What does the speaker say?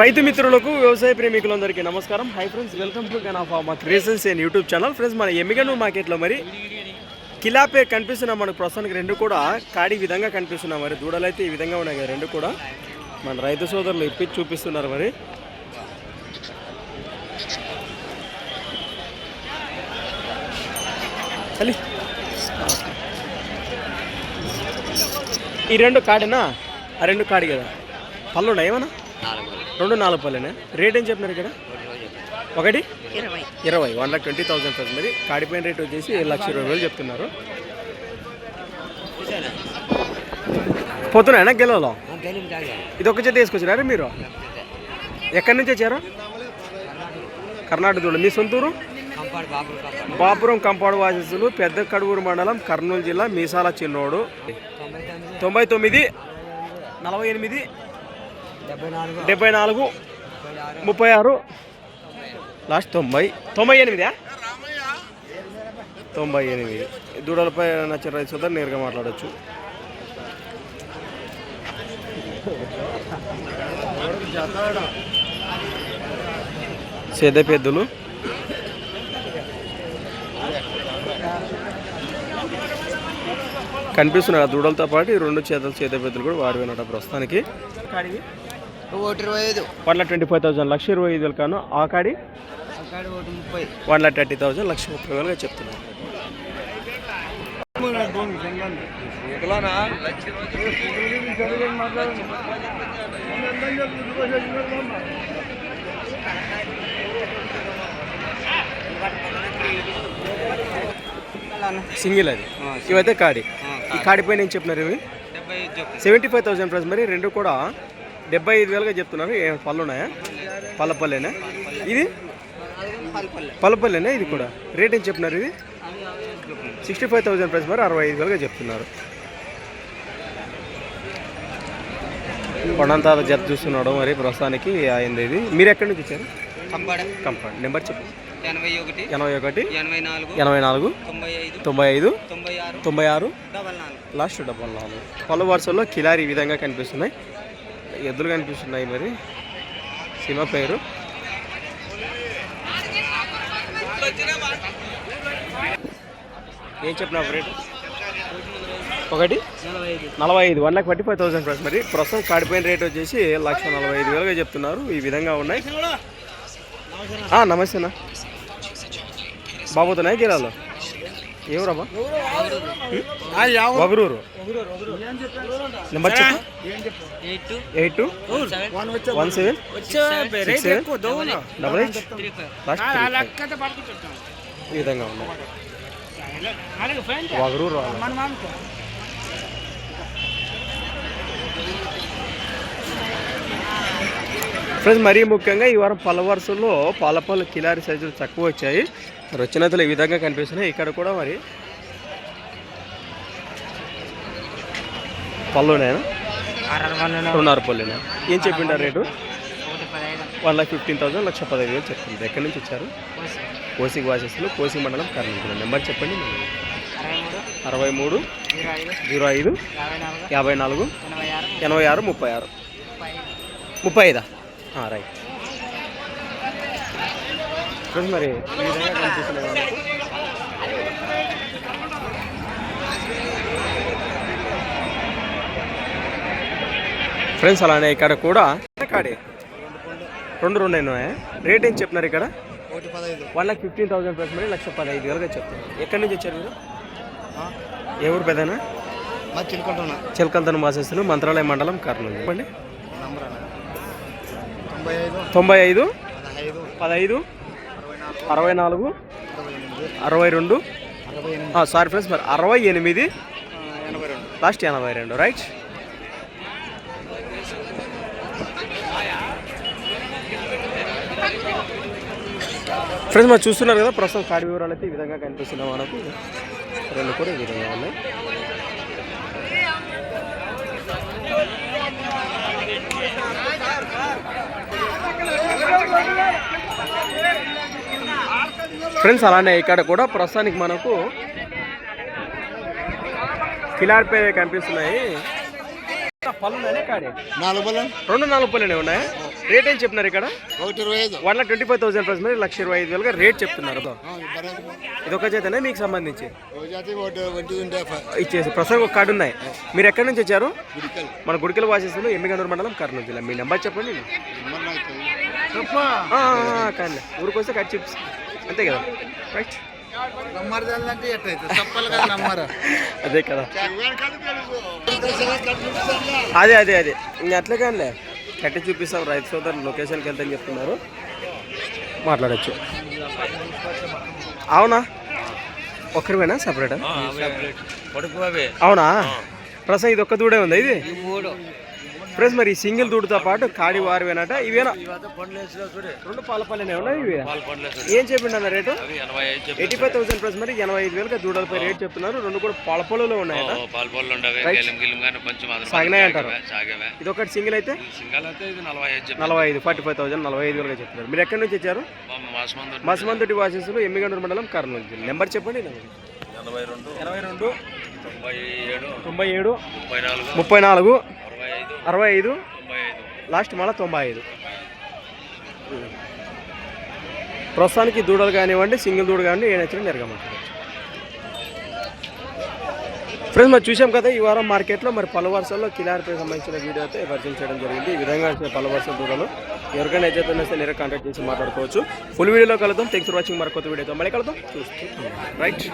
రైతు మిత్రులకు వ్యవసాయ ప్రేమికులందరికీ నమస్కారం. హై ఫ్రెండ్స్ వెల్కమ్ టు గన్ ఆఫ్ మా creations and YouTube channel friends మన ఎమ్మిగనూరు మార్కెట్లో మరి కిలాపే కనిపిస్తున్న మనకు ప్రస్తుతానికి రెండు కూడా కాడి విధంగా కనిపిస్తున్నాయి మరి దూడలు అయితే ఈ విధంగా ఉన్నాయి కదా రెండు కూడా. మన రైతు సోదరులు ఇప్పి చూపిస్తున్నారు మరి. చలి. ఈ రెండు కాడేనా? ఆ రెండు కాడి కదా. పళ్ళు ఉన్నాయి ఏమన్నా రెండు నాలుగు పళ్ళేనా? రేట్ ఏం చెప్పినారు ఇక్కడ? ఒకటి? ఇరవై. ఇరవై. One lakh twenty thousand plus మరి. కాడిపోయిన రేట్ వచ్చేసి లక్ష ఇరవై వేలు చెప్తున్నారు. పోతున్నాయనా గెలలో ఇది ఒక జత వేసుకొచ్చినారా మీరు? ఎక్కడి నుంచి వచ్చారు? కర్ణాటక. మీ సొంతూరు? బాపురం కంపాడు. వాసస్సులు పెద్ద కడుగురు మండలం కర్నూలు జిల్లా మీసాల చిన్నోడు తొంభై తొమ్మిది నలభై ఎనిమిది డెబ్బై నాలుగు. ముప్పై ఆరు లాస్ట్ తొంభై. తొంభై ఎనిమిదా? తొంభై ఎనిమిది. దూడలపై నచ్చిన రైతు సోదరు నేరుగా మాట్లాడచ్చు. సేద పెద్దలు. కనిపిస్తున్నాయి ఆ దూడలతో పాటు ఈ రెండు చేతలు చేత పెద్దలు కూడా వాడి వినట ప్రస్తుతానికి. ఒకటి ఇరవై ఐదు one lakh twenty five thousand లక్ష ఇరవై ఐదు వేలు కాను. ఆ కాడి? ముప్పై. వన్ లాక్ థర్టీ థౌసండ్ లక్ష ముప్పై వేలుగా చెప్తున్నాను సింగిల్ అది. ఇవైతే కాడి. ఈ కాడి. పైన ఏం చెప్పినారు ఇవి? సెవెంటీ ఫైవ్ థౌసండ్ ప్రైస్ మరి రెండు కూడా డెబ్బై ఐదు వేలుగా చెప్తున్నారు. ఏ పళ్ళు ఉన్నాయా? పల్లపల్లేనా? ఇది? పల్లపల్లేనా? ఇది కూడా. రేట్ ఏం చెప్పినారు ఇది? సిక్స్టీ ఫైవ్ థౌసండ్ ప్రైస్ మరి అరవై ఐదు వేలుగా చెప్తున్నారు. కొండంతా జత చూస్తున్నాడు మరి ప్రస్తుతానికి అయింది ఇది. మీరు ఎక్కడి నుంచి వచ్చారు? కంపాడ. కంపౌండ్. నెంబర్ చెప్పు. ఎనభై ఒకటి ఎనభై ఒకటి ఎనభై నాలుగు ఎనభై నాలుగు తొంభై ఐదు తొంభై ఐదు తొంభై ఆరు తొంభై ఆరు. డబల్ నాలుగు. లాస్ట్ డబల్ నాలుగు. పలు వరుసల్లో కిలారి ఈ విధంగా కనిపిస్తున్నాయి. ఎద్దులు కనిపిస్తున్నాయి మరి. సినిమా పేరు? ఏం చెప్పిన రేట్? ఒకటి? నలభై ఐదు. One lakh forty five thousand price మరి ప్రస్తుతం కాడిపోయిన రేట్ వచ్చేసి లక్ష నలభై ఐదు వేలుగా చెప్తున్నారు. ఈ విధంగా ఉన్నాయి. ఆ, బాబోతున్నాయి గిరాలు? ఎవరమ్మా వగరూరు. నెంబర్ చెప్పు? Eight two? One seven? Six seven? Double eight? Last ఈ విధంగా ఉంది వగరూరు ఫ్రెండ్స్ మరీ ముఖ్యంగా ఈ వారం పల వరుసలో పాలపళ్ళు కిలారి సైజులు తక్కువ వచ్చాయి. మరి ఈ విధంగా కనిపిస్తున్నాయి. ఇక్కడ కూడా మరి పళ్ళునేనా రెండున్నర పళ్ళునా ఏం చెప్పిండారు rate? One lakh fifteen thousand లక్ష పదహైదు వేలు చెప్తుంది ఎక్కడి నుంచి వచ్చారు? కోసింగ్ వాసెస్లో కోసింగ్ మండలం కర్నూలు నెంబర్ చెప్పండి అరవై మూడు జీరో ఐదు యాభై నాలుగు ఎనభై ఆరు ముప్పై ఆరు. ముప్పై ముప్పై ఐదా? రైట్ ఫ్రెండ్స్ మరి ఈ విధంగా. ఫ్రెండ్స్ అలానే ఇక్కడ కూడా కాడే. రెండు రెండు అయినాయా రేట్ ఏం చెప్తున్నారు ఇక్కడ? One lakh fifteen thousand plus మరి లక్ష పదహైదు వేలుగా చెప్తున్నారు. ఎక్కడి నుంచి వచ్చారు మీరు? ఏ ఊరు పెద్దనా? చిలకంతను మాసేస్తులు మంత్రాలయ మండలం కర్నూలు. చెప్పండి. నంబర్ తొంభై ఐదు. పదహైదు. అరవై నాలుగు. అరవై రెండు. సారీ ఫ్రెండ్స్ మరి అరవై ఎనిమిది లాస్ట్ ఎనభై రెండు రైట్ ఫ్రెండ్స్ మరి చూస్తున్నారు కదా ప్రస్తుతం కాడి వివరాలు అయితే ఈ విధంగా కనిపిస్తున్నాయి మనకు. రెండు కూడా ఈ విధంగా ఉన్నాయి. ఫ్రెండ్స్ అలానే ఇక్కడ కూడా ప్రస్తుతానికి మనకు కిలార్పే కనిపిస్తున్నాయి. పళ్ళు ఉన్నాయా కాడే? నాలుగు బలం రెండు నాలుగు పళ్ళనే ఉన్నాయా? రేట్ ఏం చెప్తున్నారు ఇక్కడ? One lakh twenty five thousand plus మరి లక్ష ఇరవై ఐదు వేలుగా రేట్ చెప్తున్నారు. ఇది. ఒక చేతనే మీకు సంబంధించి? ఇచ్చేసి ప్రస్తుతం ఒక కార్డు ఉన్నాయి. మీరు ఎక్కడి నుంచి వచ్చారు? గుడికల్ మన గుడికల వాసేసులు ఎమ్మిగనూరు మండలం కర్నూలు జిల్లా. మీ నెంబర్ చెప్పండి. కానీ ఊరికి వస్తే కట్ చిప్స్ అంతే కదా? రైట్ నమ్మర్దంటే ఎట్లయితే? చెప్పాలి కదా నమ్మరా? అదే కదా. అదే అదే అదే. ఇంకా అట్లే కానీ కట్టి చూపిస్తాం రైతు సోదరు లొకేషన్కి వెళ్తాని చెప్తున్నారు. మాట్లాడచ్చు. అవునా? ఒక్కరివేనా? సపరేటా? అవునా? ప్రస్తుతం ఇది ఒక్క దూడే ఉంది ఇది? ఫ్రెండ్స్ మరి ఈ సింగిల్ దూడుతో పాటు కాడి వారివేనట. ఇవేనా? రెండు పాల పల్లెనే ఉన్నాయి ఇవి. ఏం చెప్పిండు అన్న rate eighty five thousand plus మరి ఎనభై ఐదు వేలకు దూడలపై రేట్ చెప్తున్నారు. రెండు కూడా పాల పొలంలో ఉన్నాయట. సాగినాయి అంటారు. ఇది ఒకటి సింగిల్ అయితే? నలభై ఐదు ఫార్టీ ఫైవ్ థౌసండ్ నలభై ఐదు వేలుగా చెప్తున్నారు. మీరు ఎక్కడి నుంచి వచ్చారు? మాసమంది మసమంతటి వాసెస్లు ఎమ్మిగండూరు మండలం కర్నూలు జిల్లా. నెంబర్ చెప్పండి ఎనభై రెండు ఎనభై రెండు తొంభై ఏడు తొంభై ఏడు ముప్పై నాలుగు ముప్పై నాలుగు అరవై ఐదు. లాస్ట్ మళ్ళీ తొంభై ఐదు. ప్రస్తుతానికి దూడలు కానివ్వండి సింగిల్ దూడ కానివ్వండి ఏ నచ్చిన మాట్లాడచ్చు ఫ్రెండ్స్ మరి చూసాం కదా ఈ వారం మార్కెట్లో మరి పలు వరుసల్లో కిలార్పై సంబంధించిన వీడియో అయితే పరిచయం చేయడం జరిగింది. ఈ విధంగా వచ్చిన పలు వరుస దూడలు ఎవరికైనా అయితే వస్తే నేరుగా కాంటాక్ట్ చేసి మాట్లాడుకోవచ్చు. ఫుల్ వీడియోలో కలుద్దాం. థ్యాంక్స్ ఫర్ వాచింగ్ మరి కొత్త వీడియోతో మళ్ళీ కలుద్దాం. చూస్తూ రైట్